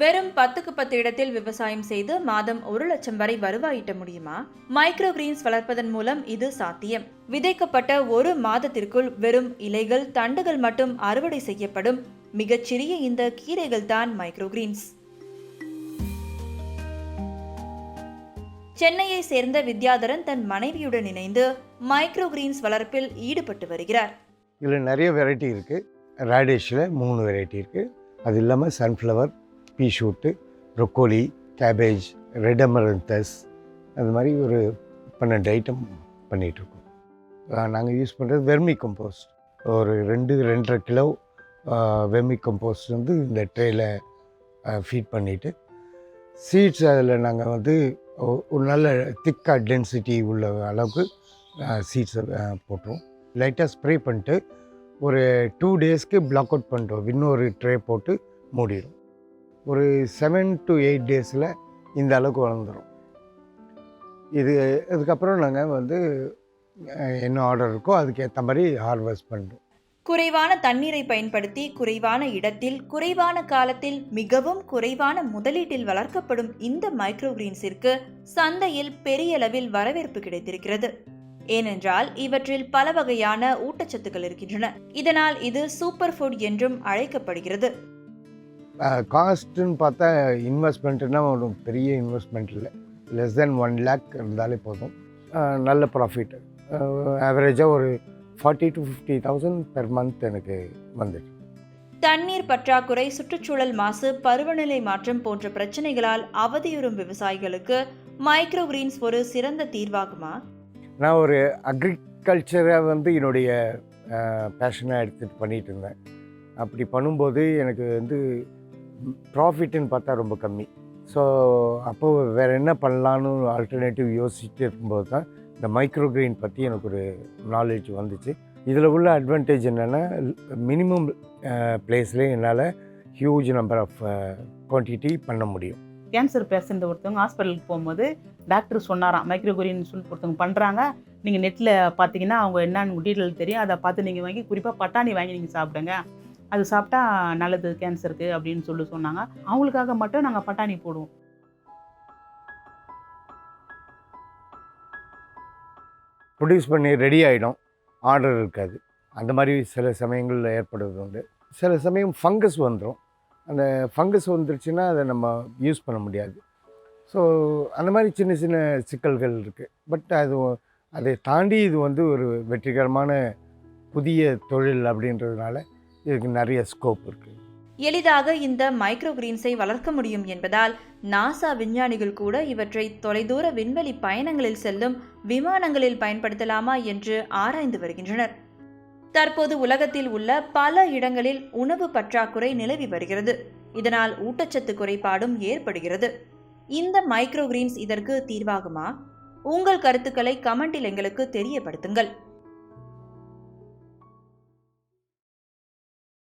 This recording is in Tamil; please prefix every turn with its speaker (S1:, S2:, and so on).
S1: வெறும் பத்துக்கு பத்து இடத்தில் விவசாயம் செய்து மாதம் ஒரு லட்சம் வரை வருவாய் ஈட்ட முடியுமா? மைக்ரோ கிரீன்ஸ் வளர்ப்பதன் மூலம் இது சாத்தியம். விதைக்கப்பட்ட ஒரு மாதத்திற்குள் வெறும் இலைகள் தண்டுகள் மட்டும் அறுவடை செய்யப்படும். மிகச்சிறிய இந்த கீரைகள் தான் மைக்ரோ கிரீன்ஸ் சென்னையை சேர்ந்த வித்யாதரன் தன் மனைவியுடன் இணைந்து மைக்ரோ கிரீன்ஸ் வளர்ப்பில் ஈடுபட்டு வருகிறார்.
S2: இதில் நிறைய வெரைட்டி இருக்குது ரேடிஷில் மூணு வெரைட்டி இருக்குது அது இல்லாமல் sunflower pea shoot broccoli cabbage red amaranthus அது மாதிரி ஒரு பன்னெண்டு ஐட்டம் பண்ணிகிட்ருக்கோம் நாங்கள் யூஸ் பண்ணுறது வெர்மி கம்போஸ்ட் ஒரு ரெண்டு ரெண்டரை கிலோ வெர்மி கம்போஸ்ட் வந்து இந்த ட்ரேயில் ஃபீட் பண்ணிவிட்டு சீட்ஸ் அதில் நாங்கள் வந்து ஒரு நல்ல திக்காக டென்சிட்டி உள்ள அளவுக்கு சீட்ஸை போட்டுருவோம். லைட்டாக ஸ்ப்ரே பண்ணிட்டு ஒரு டூ டேஸ்க்கு பிளாக் அவுட் பண்ணிட்டோம் இன்னொரு ட்ரே போட்டு மூடிடும் ஒரு செவன் டு எயிட் டேஸில் இந்த அளவுக்கு வளர்ந்துடும் இது இதுக்கப்புறம் நாங்கள் வந்து என்ன ஆர்டர் இருக்கோ அதுக்கேற்ற மாதிரி ஹார்வெஸ்ட் பண்ணுறோம்
S1: குறைவான தண்ணீரை பயன்படுத்தி குறைவான இடத்தில் குறைவான காலத்தில் மிகவும் குறைவான முதலீட்டில் வளர்க்கப்படும் இந்த மைக்ரோ கிரீன்ஸிற்கு சந்தையில் பெரிய அளவில் வரவேற்பு கிடைத்திருக்கிறது. ஏனென்றால் இவற்றில் பல வகையான ஊட்டச்சத்துக்கள் இருக்கின்றன. இதனால் இது சூப்பர் ஃபுட் என்றும் அழைக்கப்படுகிறது.
S2: காஸ்ட்டுன்னு பார்த்தா இன்வெஸ்ட்மெண்ட்டுனா ஒரு பெரிய இன்வெஸ்ட்மெண்ட் இல்லை. லெஸ் தென் ஒன் லேக் இருந்தாலே போதும். நல்ல ப்ராஃபிட் ஆவரேஜாக ஒரு forty to fifty thousand per month எனக்கு வந்துட்டு
S1: தண்ணீர் பற்றாக்குறை சுற்றுச்சூழல் மாசு பருவநிலை மாற்றம் போன்ற பிரச்சனைகளால் அவதியுறும் விவசாயிகளுக்கு மைக்ரோ கிரீன்ஸ் ஒரு சிறந்த தீர்வாகுமா?
S2: நான் ஒரு அக்ரிகல்ச்சரை வந்து என்னுடைய பேஷனாக எடுத்துகிட்டு பண்ணிகிட்டு இருந்தேன். அப்படி பண்ணும்போது எனக்கு வந்து ப்ராஃபிட்டுன்னு பார்த்தா ரொம்ப கம்மி. ஸோ அப்போ வேறு என்ன பண்ணலான்னு ஆல்டர்னேட்டிவ் யோசிச்சுட்டு இருக்கும்போது தான் இந்த மைக்ரோ பற்றி எனக்கு ஒரு நாலேஜ் வந்துச்சு. இதில் உள்ள அட்வான்டேஜ் என்னென்னா மினிமம் பிளேஸ்லேயே என்னால் ஹியூஜ் நம்பர் ஆஃப் குவான்டிட்டி பண்ண முடியும்.
S3: கேன்சர் பேஷண்ட் ஒருத்தவங்க ஹாஸ்பிட்டலுக்கு போகும்போது டாக்டர் சொன்னாராம் மைக்ரோகுரின்னு சொல்லி ஒருத்தவங்க பண்ணுறாங்க நீங்கள் நெட்டில் பார்த்தீங்கன்னா அவங்க என்னன்னு டீட்டெயில் தெரியும். அதை பார்த்து நீங்கள் வாங்கி குறிப்பாக பட்டாணி வாங்கி நீங்கள் சாப்பிடுங்க. அது சாப்பிட்டா நல்லது கேன்சருக்கு அப்படின்னு சொல்லி சொன்னாங்க. அவங்களுக்காக மட்டும் நாங்கள் பட்டாணி போடுவோம்.
S2: ப்ரொடியூஸ் பண்ணி ரெடி ஆகிடும் ஆர்டர் இருக்காது. அந்த மாதிரி சில சமயங்களில் ஏற்படுறது உண்டு. சில சமயம் ஃபங்கஸ் வந்துடும் அந்த ஃபங்கஸ் வந்துருச்சுன்னா அதை நம்ம யூஸ் பண்ண முடியாது. ஸோ அந்த மாதிரி சின்ன சின்ன சிக்கல்கள் இருக்குது பட் அது அதை தாண்டி இது வந்து ஒரு வெற்றிகரமான புதிய தொழில் அப்படின்றதுனால இதுக்கு நிறைய ஸ்கோப் இருக்குது
S1: எளிதாக இந்த மைக்ரோ கிரீன்ஸை வளர்க்க முடியும் என்பதால் நாசா விஞ்ஞானிகள் கூட இவற்றை தொலைதூர விண்வெளி பயணங்களில் செல்லும் விமானங்களில் பயன்படுத்தலாமா என்று ஆராய்ந்து வருகின்றனர். தற்போது உலகத்தில் உள்ள பல இடங்களில் உணவு பற்றாக்குறை நிலவி வருகிறது. இதனால் ஊட்டச்சத்து குறைபாடும் ஏற்படுகிறது. இந்த மைக்ரோ கிரீன்ஸ் இதற்கு தீர்வாகுமா? உங்கள் கருத்துக்களை கமெண்டில் எங்களுக்கு தெரியப்படுத்துங்கள்.